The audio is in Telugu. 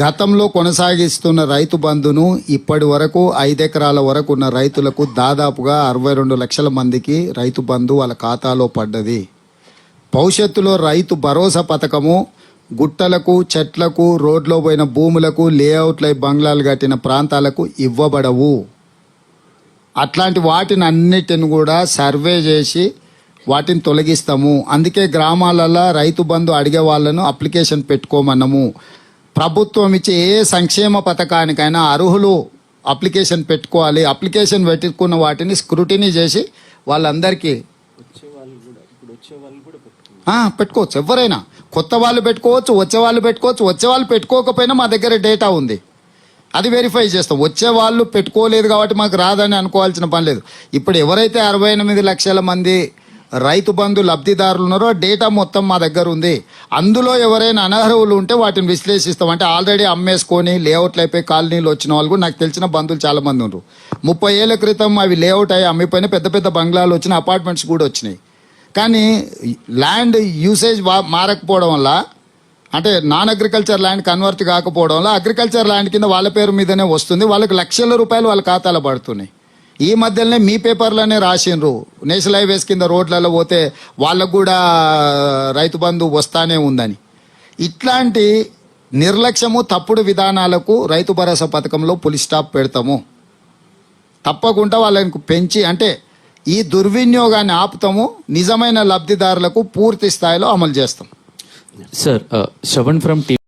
గతంలో కొనసాగిస్తున్న రైతు బంధును ఇప్పటి వరకు ఐదెకరాల వరకు ఉన్న రైతులకు దాదాపుగా అరవై రెండు లక్షల మందికి రైతు బంధు వాళ్ళ ఖాతాలో పడ్డది. భవిష్యత్తులో రైతు భరోసా పథకము గుట్టలకు చెట్లకు రోడ్లో పోయిన భూములకు లేఅవుట్లై బంగ్లాలు కట్టిన ప్రాంతాలకు ఇవ్వబడవు. అట్లాంటి వాటిని అన్నిటిని కూడా సర్వే చేసి వాటిని తొలగిస్తాము. అందుకే గ్రామాలలో రైతు బంధు అడిగే వాళ్ళను అప్లికేషన్ పెట్టుకోమన్నాము. ప్రభుత్వం ఇచ్చే ఏ సంక్షేమ పథకానికైనా అర్హులు అప్లికేషన్ పెట్టుకోవాలి అప్లికేషన్ పెట్టుకున్న వాటిని స్క్రూటినీ చేసి వాళ్ళందరికీ పెట్టుకోవచ్చు. ఎవరైనా కొత్త వాళ్ళు పెట్టుకోవచ్చు వచ్చే వాళ్ళు పెట్టుకోవచ్చు వచ్చే వాళ్ళు పెట్టుకోకపోయినా మా దగ్గర డేటా ఉంది. అది వెరిఫై చేస్తాం. వచ్చే వాళ్ళు పెట్టుకోలేదు కాబట్టి మాకు రాదని అనుకోవాల్సిన పని లేదు. ఇప్పుడు ఎవరైతే అరవై ఎనిమిది లక్షల మంది రైతు బంధు లబ్ధిదారులు ఉన్నారో ఆ డేటా మొత్తం మా దగ్గర ఉంది. అందులో ఎవరైనా అనర్హులు ఉంటే వాటిని విశ్లేషిస్తాం. అంటే ఆల్రెడీ అమ్మేసుకొని లేఅవుట్లు అయిపోయి కాలనీలు వచ్చిన వాళ్ళు కూడా నాకు తెలిసిన బంధువులు చాలా మంది ఉన్నారు ముప్పై ఏళ్ళ క్రితం అవి లేఅవుట్ అయ్యి అమ్మిపోయిన పెద్ద పెద్ద బంగ్లాలు వచ్చిన అపార్ట్మెంట్స్ కూడా వచ్చినాయి. కానీ ల్యాండ్ యూసేజ్ మారకపోవడం వల్ల అంటే నాన్ అగ్రికల్చర్ ల్యాండ్ కన్వర్ట్ కాకపోవడం వల్ల అగ్రికల్చర్ ల్యాండ్ కింద వాళ్ళ పేరు మీదనే వస్తుంది. వాళ్ళకి లక్షల రూపాయలు వాళ్ళ ఖాతాలో పడుతున్నాయి. ఈ మధ్యలోనే మీ పేపర్లోనే రాసిండ్రు. నేషనల్ హైవేస్ కింద రోడ్లలో పోతే వాళ్ళకు కూడా రైతు బంధు వస్తానే ఉందని. ఇట్లాంటి నిర్లక్ష్యము తప్పుడు విధానాలకు రైతు భరోసా పథకంలో పులి స్టాప్ పెడతాము. తప్పకుండా వాళ్ళని పెంచి అంటే ఈ దుర్వినియోగాన్ని ఆపుతాము నిజమైన లబ్ధిదారులకు పూర్తి స్థాయిలో అమలు చేస్తాం. Sir Shravan from tea